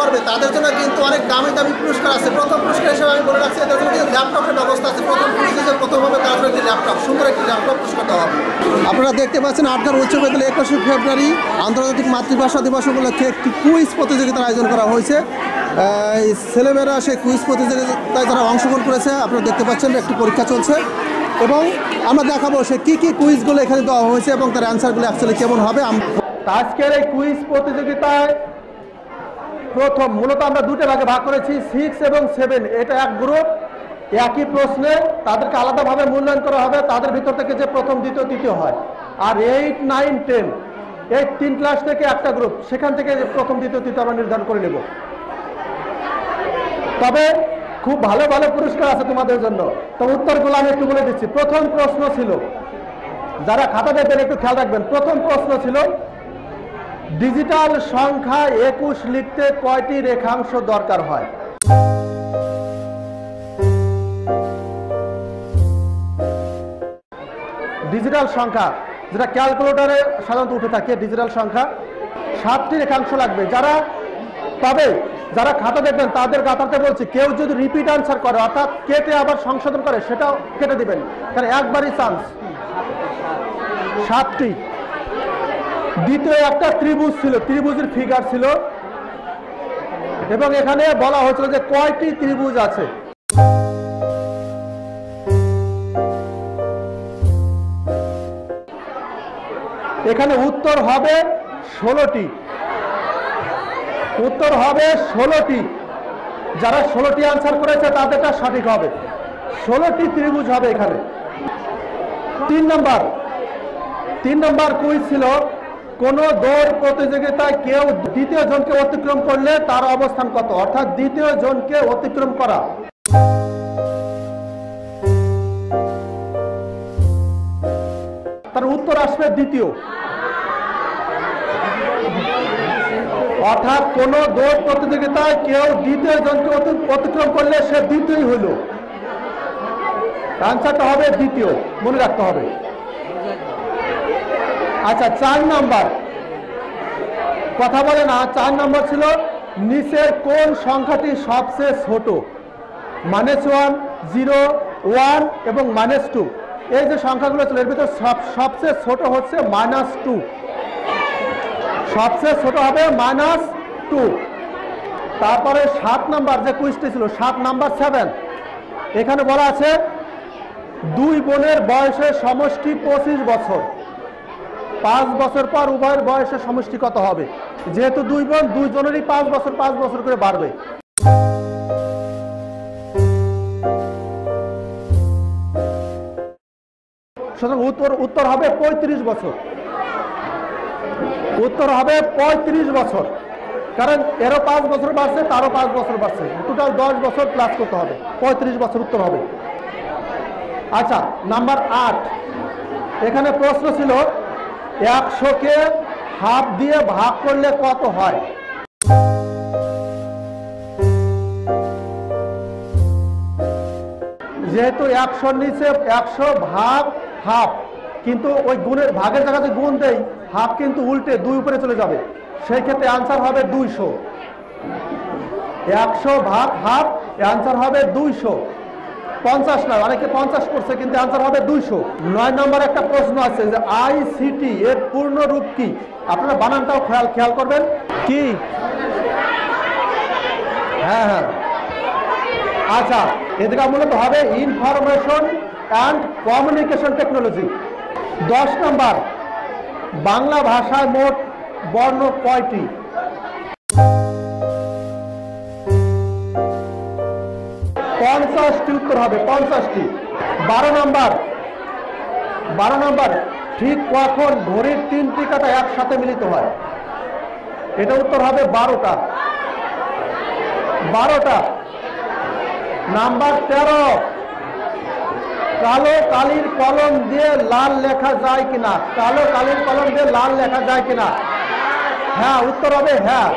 করবে তাদের জন্য কিন্তু অনেক দামি দামি পুরস্কার আছে। প্রথম পুরস্কার হিসেবে আমি বলে রাখছি এদের জন্য কিন্তু ল্যাপটপের ব্যবস্থা আছে। প্রথম পুরস্কার প্রথম হবে তার জন্য একটি ল্যাপটপ সুন্দর একটি ল্যাপটপ পুরস্কার দেওয়া হবে। আপনারা দেখতে পাচ্ছেন আটঘাট উচ্চ বিদ্যালয়ে একুশে ফেব্রুয়ারি আন্তর্জাতিক মাতৃভাষা দিবস উপলক্ষে একটি কুইজ প্রতিযোগিতার আয়োজন করা হয়েছে। এই ছেলেমেয়েরা সেই কুইজ প্রতিযোগিতায় যারা অংশগ্রহণ করেছে আপনারা দেখতে পাচ্ছেন একটি পরীক্ষা চলছে। এবং আমরা দেখাবো সে কী কী কুইজগুলো এখানে দেওয়া হয়েছে এবং তার অ্যান্সারগুলো অ্যাকচুয়ালি কেমন হবে। আজকের এই কুইজ প্রতিযোগিতায় প্রথম, মূলত আমরা দুটো ভাগে ভাগ করেছি সিক্স এবং সেভেন এটা এক গ্রুপ একই প্রশ্নে তাদেরকে আলাদাভাবে মূল্যায়ন করা হবে, তাদের ভিতর থেকে যে প্রথম, দ্বিতীয়, তৃতীয় হয়। আর এইট নাইন টেন এই তিন ক্লাস থেকে একটা গ্রুপ সেখান থেকে প্রথম, দ্বিতীয়, তৃতীয় আমরা নির্ধারণ করে নেব। তবে খুব ভালো ভালো পুরস্কার আছে তোমাদের জন্য। তো উত্তরগুলো আমি একটু বলে দিচ্ছি। প্রথম প্রশ্ন ছিল, যারা খাতা দেখবেন, একটু খেয়াল রাখবেন, প্রথম প্রশ্ন ছিল ডিজিটাল সংখ্যা একুশ লিখতে কয়টি রেখাংশ দরকার হয়? ডিজিটাল সংখ্যা, যেটা ক্যালকুলেটরে সাধারণত উঠে থাকে ডিজিটাল সংখ্যা, সাতটি রেখাংশ লাগবে। যারা তবে যারা খাতা দেখবেন, তাদের গাথাতে বলছি, কেউ যদি রিপিট আনসার করে, অর্থাৎ কেটে আবার সংশোধন করে, সেটাও কেটে দিবেন। কারণ একবারই চান্স সাতটি। দ্বিতীয় একটা ত্রিভুজ ছিল, ত্রিভুজের ফিগার ছিল। এবং এখানে বলা হয়েছিল যে কয়টি ত্রিভুজ আছে? এখানে উত্তর হবে ষোলোটি। উত্তর হবে ষোলোটি। যারা ষোলোটি আনসার করেছে, তাদেরটা সঠিক হবে। ষোলোটি ত্রিভুজ হবে এখানে। তিন নম্বর। তিন নম্বর কুইজ ছিল কোন দৌড় প্রতিযোগিতায় কেউ দ্বিতীয় জনকে অতিক্রম করলে তার অবস্থান কত? অর্থাৎ দ্বিতীয় জনকে অতিক্রম করা। তার উত্তর আসবে দ্বিতীয়। অর্থাৎ কোন দৌড় প্রতিযোগিতায় কেউ দ্বিতীয় জনকে অতিক্রম করলে সে দ্বিতীয় হইল। আনসারটা হবে দ্বিতীয়। মনে রাখতে হবে। আচ্ছা চার নাম্বার। কথা বলে না, চার নাম্বার ছিল, নিচের কোন সংখ্যাটি সবচেয়ে ছোট? মাইনাস ওয়ান জিরো ওয়ান এবং মাইনাস টু এই যে সংখ্যাগুলো ছিল, এর ভিতরে সব, সবচেয়ে ছোট হচ্ছে মাইনাস টু সবচেয়ে ছোট হবে মাইনাস টু তারপরে সাত নাম্বার যে কুইজটি ছিল, সাত নাম্বার সেভেন এখানে বলা আছে, দুই বোনের বয়সের সমষ্টি পঁচিশ বছর। পাঁচ বছর পর উভয়ের বয়সের সমষ্টি কত হবে। যেহেতু দুই বোন দুইজনেরই পাঁচ বছর পাঁচ বছর করে বাড়বে। সুতরাং উত্তর উত্তর হবে পঁয়ত্রিশ বছর। উত্তর হবে পঁয়ত্রিশ বছর। কারণ এরও পাঁচ বছর বাড়ছে, তারও পাঁচ বছর বাড়ছে। টোটাল দশ বছর প্লাস করতে হবে। পঁয়ত্রিশ বছর উত্তর হবে। আচ্ছা নাম্বার আট। এখানে প্রশ্ন ছিল একশোকে হাফ দিয়ে ভাগ করলে কত হয়? যেহেতু একশোর নিচে একশো ভাগ হাফ, কিন্তু ওই গুণের ভাগের জায়গাতে গুণ দেই, হাফ কিন্তু উল্টে দুই উপরে চলে যাবে। সেই ক্ষেত্রে আনসার হবে দুইশো। একশো ভাগ হাফ আনসার হবে দুইশো। পঞ্চাশ নয়, অনেকে পঞ্চাশ করছে, কিন্তু আনসার হবে দুইশো। নয় নম্বর একটা প্রশ্ন আছে যে আইসিটি এর পূর্ণ রূপ কি? আপনারা বানানটাও খেয়াল খেয়াল করবেন। কি? হ্যাঁ হ্যাঁ। আচ্ছা এদিকে মূলত হবে ইনফরমেশন অ্যান্ড কমিউনিকেশন টেকনোলজি দশ নম্বর, বাংলা ভাষায় মোট বর্ণ কয়টি? পঞ্চাশটি উত্তর হবে, পঞ্চাশটি। বারো নম্বর বারো নম্বর, ঠিক কখন ঘড়ির তিনটি কাটা একসাথে মিলিত হয়? এটা উত্তর হবে বারোটা। বারোটা। নাম্বার তেরো, কালো কালির কলম দিয়ে লাল লেখা যায় কিনা? কালো কালির কলম দিয়ে লাল লেখা যায় কিনা? হ্যাঁ উত্তর হবে হ্যাঁ।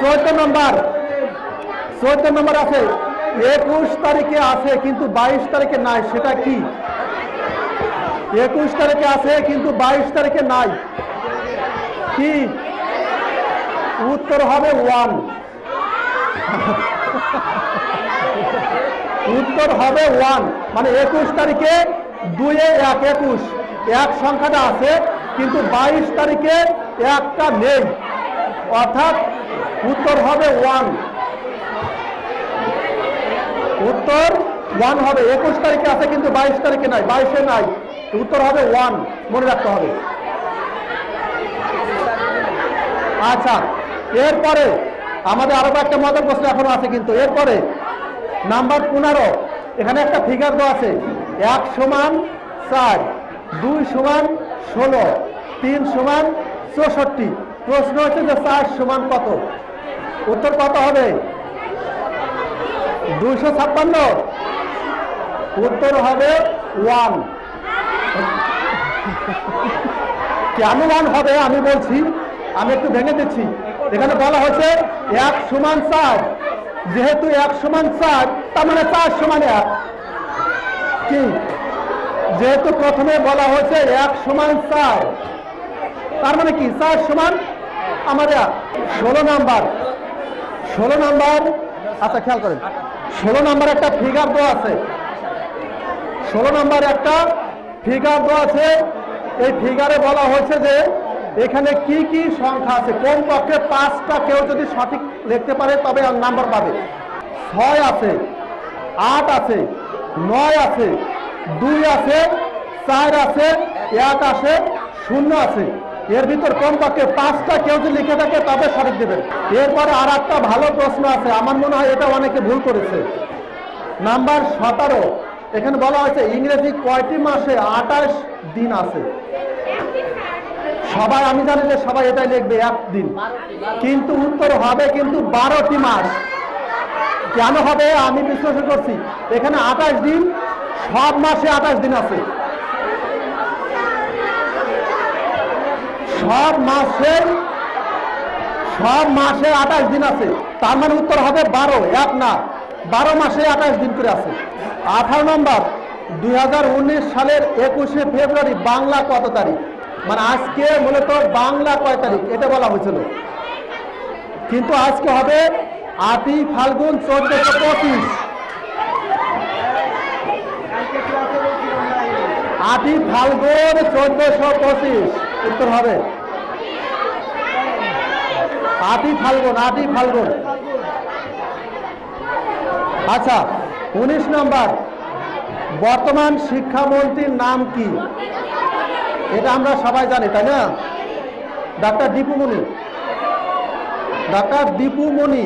চোদ্দ নম্বর চোদ্দ নম্বর আছে। একুশ তারিখে আছে, কিন্তু বাইশ তারিখে নাই, সেটা কি? একুশ তারিখে আছে, কিন্তু বাইশ তারিখে নাই। কি? উত্তর হবে ওয়ান। উত্তর হবে ওয়ান। মানে একুশ তারিখে দুয়ে এক, একুশ। এক সংখ্যাটা আছে, কিন্তু বাইশ তারিখে একটা নেই। অর্থাৎ উত্তর হবে ওয়ান। উত্তর ওয়ান হবে, একুশ তারিখে আছে কিন্তু বাইশ তারিখে নাই, বাইশে নাই। উত্তর হবে ওয়ান মনে রাখতে হবে। আচ্ছা এরপরে আমাদের আরও একটা মজার প্রশ্ন এখনও আছে কিন্তু, এরপরে নাম্বার পনেরো, এখানে একটা ফিগার দেওয়া আছে, এক সমান চার, দুই সমান ষোলো, তিন সমান চৌষট্টি। প্রশ্ন হচ্ছে যে চার সমান কত? উত্তর কত হবে? দুইশো ছাপ্পান্ন। উত্তর হবে ওয়ান। কেন ওয়ান হবে আমি বলছি? আমি একটু ভেঙে দিচ্ছি। এখানে বলা হয়েছে এক সমান চার। যেহেতু এক সমান চার, তার মানে চার সমান এক। কি? যেহেতু প্রথমে বলা হয়েছে এক সমান চার, তার মানে কি? চার সমান আমার এক। ষোলো নাম্বার। ষোলো নাম্বার। আচ্ছা খেয়াল করেন। ষোলো নাম্বার একটা ফিগার দেওয়া আছে। ষোলো নাম্বার একটা ফিগার দেওয়া আছে। এই ফিগারে বলা হয়েছে যে, এখানে কি কি সংখ্যা আছে? কোন পক্ষে পাঁচটা কেউ যদি সঠিক লিখতে পারে, তবে নাম্বার পাবে। ছয় আছে, আট আছে, নয় আছে, দুই আছে, চার আছে, এক আছে, শূন্য আছে। এর ভিতর কমপক্ষে পাঁচটা কেউ যদি লিখে থাকে তবে সঠিক দেবেন এরপরে আর একটা ভালো প্রশ্ন আছে, আমার মনে হয় এটা অনেকে ভুল করেছে। নাম্বার সতেরো, এখানে বলা হয়েছে ইংরেজি কয়টি মাসে আঠাশ দিন আছে? সবাই, আমি জানি যে সবাই এটাই লিখবে একদিন কিন্তু উত্তর হবে কিন্তু বারোটি মাস। কেন হবে আমি বিশ্লেষণ করছি। এখানে আঠাশ দিন, সব মাসে আঠাশ দিন আছে। সব মাসে সব মাসে আঠাশ দিন আছে। তার মানে উত্তর হবে বারো, এক না। বারো মাসে আঠাশ দিন করে আছে। আঠারো নম্বর, দুই হাজার উনিশ সালের একুশে ফেব্রুয়ারি বাংলা কত তারিখ? মানে আজকে মূলত বাংলা কয় তারিখ? এটা বলা হয়েছিল। কিন্তু আজকে হবে আটই ফাল্গুন চোদ্দশো পঁচিশ। আটই ফাল্গুন চোদ্দশো পঁচিশ। উত্তর হবে। আটই ফাল্গুন আটই ফাল্গুন। আচ্ছা উনিশ নম্বর। বর্তমান শিক্ষামন্ত্রীর নাম কি? এটা আমরা সবাই জানি, তাই না? ডাক্তার দীপুমণি ডাক্তার দীপুমণি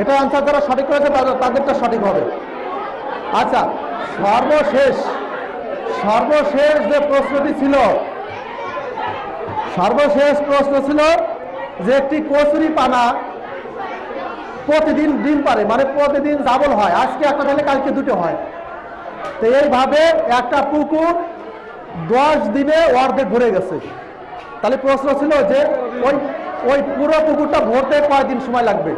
এটা আনসার যারা সঠিক করেছে, তাদের তাদেরটা সঠিক হবে। আচ্ছা সর্বশেষ সর্বশেষ যে প্রশ্নটি ছিল সর্বশেষ প্রশ্ন ছিল যে একটি কচুরি পানা প্রতিদিন ডিম পারে মানে প্রতিদিন ডাবল হয়। আজকে একটা তাহলে কালকে দুটো হয়। তো এইভাবে একটা পুকুর দশ দিনে অর্ধেক ভরে গেছে। তাহলে প্রশ্ন ছিল যে ওই ওই পুরো পুকুরটা ভরতে কয়দিন সময় লাগবে?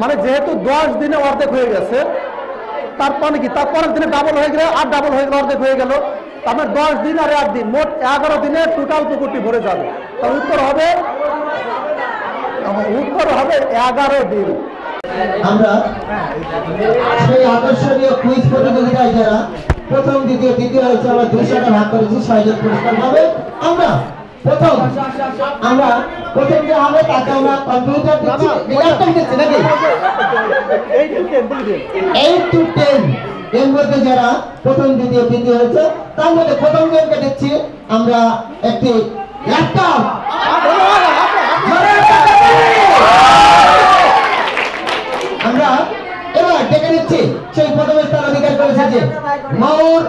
মানে যেহেতু দশ দিনে অর্ধেক হয়ে গেছে তারপরে কি তারপরের দিনে ডাবল হয়ে গেলে, আর ডাবল হয়ে গেলে, অর্ধেক হয়ে গেল। তার মানে দশ দিন আর এক দিন, মোট এগারো দিনে টোটাল পুকুরটি ভরে যাবে। তার উত্তর হবে উত্তর হবে এগারো দিন। আমরা সেই প্রথম, দ্বিতীয়, তৃতীয় হয়েছে আমরা দুইশোটা ভাগ করেছি, ছয়জন পুরস্কার পাবে। আমরা প্রথম আমরা প্রথম যে হবে তাকে আমরা কম্পিউটার দিচ্ছি। ল্যাপটপ দিচ্ছি নাকি? এইট টু টেন এর মধ্যে যারা প্রথম দ্বিতীয় তৃতীয় হয়েছে তার মধ্যে প্রথম জনকে দিচ্ছি আমরা একটি ল্যাপটপ আমরা এবার ডেকে নিচ্ছি সেই প্রথম স্থান অধিকার করেছে যে মৌরি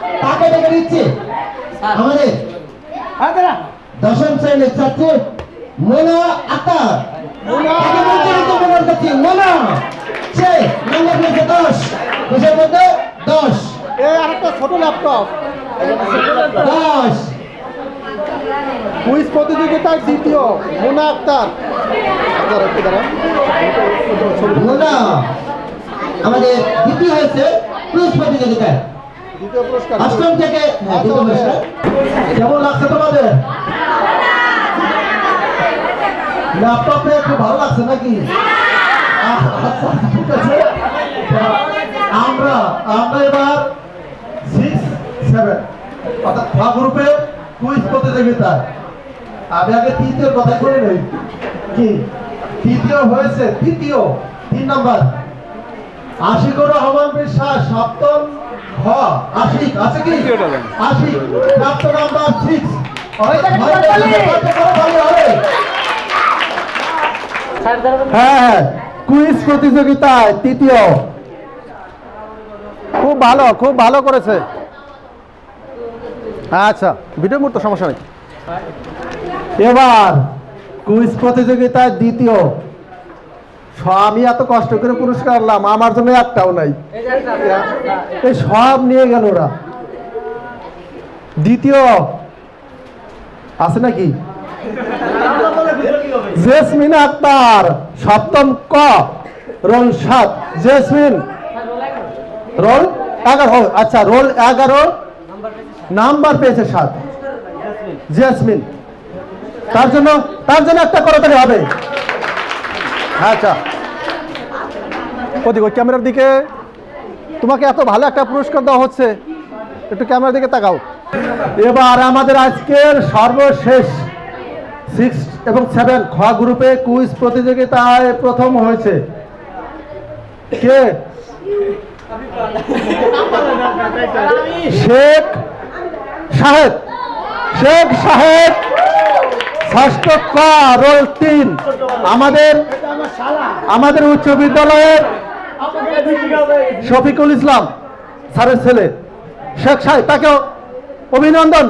তাকে ডেকে দিচ্ছি। আমাদের দশম শ্রেণির ছাত্রী মোনা আক্তার। তাকে মঞ্চে নিতে অনুরোধ করছি মোনা। সে নাম্বার পেয়েছে দশ। দশের মধ্যে দশ। আরেকটা ছোট ল্যাপটপ দশ। কুইজ প্রতিযোগিতার দ্বিতীয় মোনা আক্তার। মোনা আমাদের দ্বিতীয় হয়েছে প্রতিযোগিতায়। থেকে হ্যাঁ, দ্বিতীয় পুরস্কার। কেমন লাগছে তোমাদের? ল্যাপটপে একটু ভালো লাগছে নাকি? আচ্ছা, ঠিক আছে। আমরা আমরা এবার সিক্স সেভেন অর্থাৎ খ গ্রুপে কুইজ প্রতিযোগিতা আমি আগে তৃতীয় কথা করে নেই। কি? তৃতীয় হয়েছে তৃতীয় তিন নাম্বার। আশিকুর রহমান বিশ্বাস আশিক আছে আশিক প্রাপ্ত নাম্বার সিক্স হ্যাঁ কুইজ প্রতিযোগিতায় তৃতীয়। খুব ভালো খুব ভালো করেছে। আচ্ছা ভিডিও মুহূর্ত সমস্যা নেই। এবার কুইজ প্রতিযোগিতায় দ্বিতীয়। আমি এত কষ্ট করে পুরস্কার আনলাম, আমার জন্য একটাও নাই। এই সব নিয়ে গেল ওরা। দ্বিতীয়, আছে নাকি? জেসমিন আক্তার, সপ্তম ক, রোল সাত। জেসমিন, রোল এগারো আচ্ছা রোল এগারো, নাম্বার পেয়েছে সাত। জেসমিন, তার জন্য তার জন্য একটা করতালি হবে। আচ্ছা। ওদিকে ক্যামেরার দিকে। তোমাকে এত ভালো একটা পুরস্কার দেওয়া হচ্ছে। একটু ক্যামেরার দিকে তাকাও। এবার আমাদের আজকের সর্বশেষ সিক্স এবং সেভেন খ গ্রুপে কুইজ প্রতিযোগিতায় প্রথম হয়েছে। কে? শেখ সাহেব। শেখ সাহেব, ষষ্ঠ ক রোল তিন। আমাদের আমাদের উচ্চ বিদ্যালয়ের শফিকুল ইসলাম স্যারের ছেলে শেখ সাহেব তাকেও অভিনন্দন।